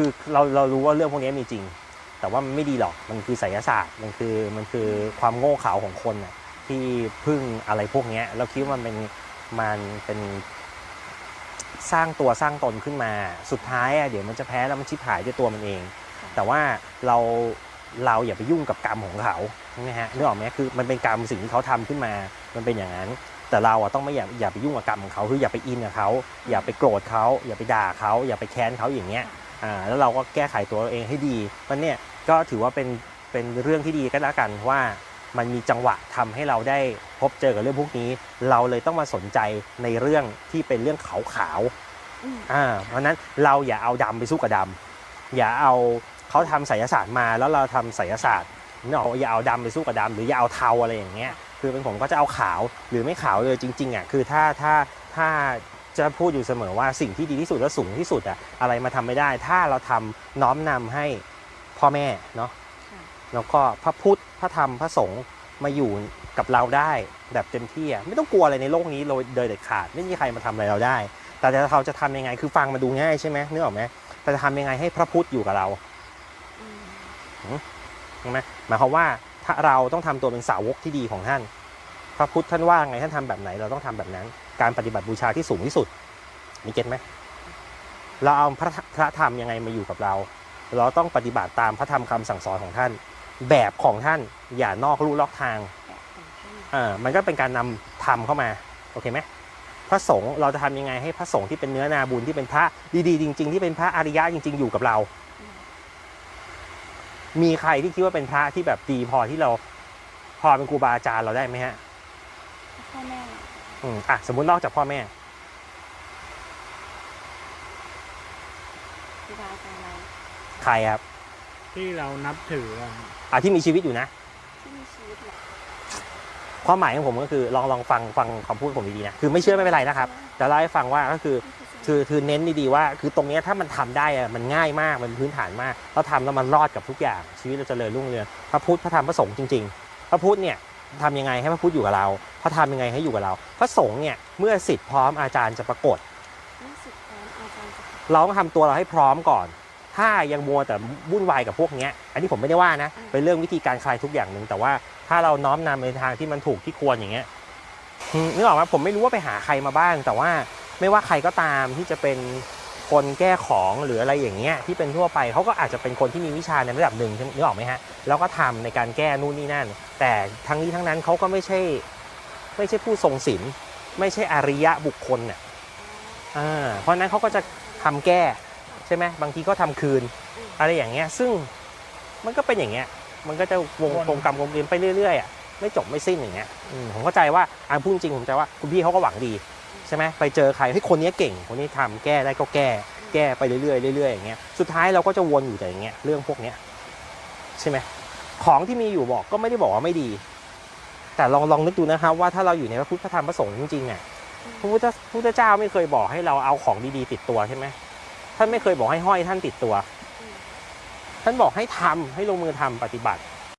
คือเราเรารู้ว่าเรื่องพวกนี้มีจริง แต่ว่ามันไม่ดีหรอกมันคือไสยศาสตร์มันคือมันคือความโง่เขลาของคนน่ะที่พึ่งอะไรพวกนี้เราคิดว่ามันเป็นมันเป็นสร้างตัวสร้างตนขึ้นมาสุดท้ายอะเดี๋ยวมันจะแพ้แล้วมันชิบหายด้วยตัวมันเอง แต่ว่าเราเราอย่าไปยุ่งกับกรรมของเขาใช่ไหมฮะนึกออกไหมคือมันเป็นกรรมสิ่งที่เขาทำขึ้นมา มันเป็นอย่างนั้น แต่เราอะต้องไม่อย่าอย่าไปยุ่งกับกรรมของเขาคืออย่าไปอินกับเขาอย่าไปโกรธเขาอย่าไปด่าเขาอย่าไปแค้นเขาอย่างเงี้ย อ่าแล้วเราก็แก้ไขตัวเราเองให้ดีมันเนี่ยก็ถือว่าเป็นเป็นเรื่องที่ดีก็แล้วกันว่ามันมีจังหวะทำให้เราได้พบเจอกับเรื่องพวกนี้ เราเลยต้องมาสนใจในเรื่องที่เป็นเรื่องขาวขาวๆอืมอ่าเพราะฉะนั้นเราอย่าเอาดำไปสู้กับดำอย่าเอาเขาทำไสยศาสตร์มาแล้วเราทำไสยศาสตร์เนาะอย่าเอาดำไปสู้กับดำหรืออย่าเอาเทาอะไรอย่างเงี้ยคือเป็นผมก็จะเอาขาวหรือไม่ขาวเลยจริงๆอะคือถ้าถ้าถ้า จะพูดอยู่เสมอว่าสิ่งที่ดีที่สุดและสูงที่สุดอะอะไรมาทำไม่ได้ ถ้าเราทำน้อมนำให้พ่อแม่เนาะค่ะแล้วก็พระพุทธพระธรรมพระสงฆ์มาอยู่กับเราได้แบบเต็มที่อะไม่ต้องกลัวอะไรในโลกนี้โดยโดยเด็ดขาด ไม่มีใครมาทำอะไรเราได้ แต่เราจะทำยังไงคือฟังมาดูง่ายใช่ไหมนึกออกไหมแต่จะทำยังไงให้พระพุทธอยู่กับเราอืมใช่ไหมหมายความว่าถ้าเราต้องทำตัวเป็นสาวกที่ดีของท่าน พระพุทธท่านว่าไงท่านทำแบบไหนเราต้องทำแบบนั้น การปฏิบัติบูชาที่สูงที่สุดมีเก็ตไหมเราเอาพระพระธรรมยังไงมาอยู่กับเรา เราต้องปฏิบัติตามพระธรรมคำสั่งสอนของท่าน แบบของท่านอย่านอกลู่ลอกทางแบบของท่านอ่ามันก็เป็นการนำธรรมเข้ามาโอเคไหมพระสงฆ์เราจะทำยังไงให้พระสงฆ์ที่เป็นเนื้อนาบุญที่เป็นพระดีๆ จริง ๆ ที่เป็นพระอริยะจริง ๆ อยู่กับเรา มีใครที่คิดว่าเป็นพระที่แบบดีพอที่เราพอเป็นครูบาอาจารย์เราได้ไหมฮะพ่อแม่ อืมอะสมมุตินอกจากพ่อแม่ ครูบาอาจารย์เราใครครับที่เรานับถืออะอะที่มีชีวิตอยู่นะ ที่มีชีวิตเหรอความหมายของผมก็คือลองลองฟังฟังคำพูดผมดีๆนะคือไม่เชื่อไม่เป็นไรนะครับแต่เล่าให้ฟังว่าก็คือ คือคือเน้นดีๆว่า คือตรงเนี้ยถ้ามันทำได้อะมันง่ายมากมันพื้นฐานมากเราทำแล้วมันรอดกับทุกอย่างชีวิตเราจะเจริญรุ่งเรืองพระพุทธพระธรรมพระสงฆ์จริงๆ พระพุทธเนี่ยทำยังไงให้พระพุทธอยู่กับเรา พระธรรมยังไงให้อยู่กับเรา พระสงฆ์เนี่ยเมื่อสิทธิ์พร้อมอาจารย์จะปรากฏ รู้สึกพร้อมอาจารย์จะเราต้องทำตัวเราให้พร้อมก่อน ถ้ายังมัวแต่วุ่นวายกับพวกเนี้ย อันนี้ผมไม่ได้ว่านะ เป็นเรื่องวิธีการคลายทุกอย่างหนึ่ง แต่ว่าถ้าเราน้อมนำในทางที่มันถูกที่ควรอย่างเงี้ยอืมนึกออกไหมผมไม่รู้ว่าไปหาใครมาบ้าง แต่ว่าไม่ว่าใครก็ตามที่จะเป็นคนแก้ของหรืออะไรอย่างเงี้ยที่เป็นทั่วไปเขาก็อาจจะเป็นคนที่มีวิชาในระดับหนึ่งนึกออกไหมฮะ แล้วก็ทำในการแก้นู่นนี่นั่น แต่ทั้งนี้ทั้งนั้นเขาก็ไม่ใช่ ไม่ใช่ผู้ทรงศีลไม่ใช่อริยะบุคคลเนี่ยอ่าเพราะฉะนั้นเขาก็จะทำแก้ใช่ไหมบางทีก็ทำคืนอะไรอย่างเงี้ยซึ่งมันก็เป็นอย่างเงี้ยมันก็จะวงกลมกรรมกลมเกลียนไปเรื่อยๆอะไม่จบไม่สิ้นอย่างเงี้ยอืมผมเข้าใจว่าอ่าพูดจริงผมเข้าใจว่าคุณพี่เขาก็หวังดีใช่ไหมไปเจอใครให้ยคนเนี้ยเก่งคนนี้ทำแก้ได้ก็แก้ แก้ไปเรื่อยๆเรื่อยๆอย่างเงี้ยสุดท้ายเราก็จะวนอยู่แต่อย่างเงี้ยเรื่องพวกเนี้ยใช่ไหมของที่มีอยู่บอกก็ไม่ได้บอกว่าไม่ดี แต่ลองลองนึกดูนะครับว่าถ้าเราอยู่ในพระพุทธพระธรรมพระสงฆ์จริงๆอะพระพุทธพระพุทธเจ้าไม่เคยบอกให้เราเอาของดีๆ ติดตัวใช่ไหมท่านไม่เคยบอกให้ห้อยท่านติดตัว ท่านบอกให้ทำให้ลงมือทำปฏิบัติ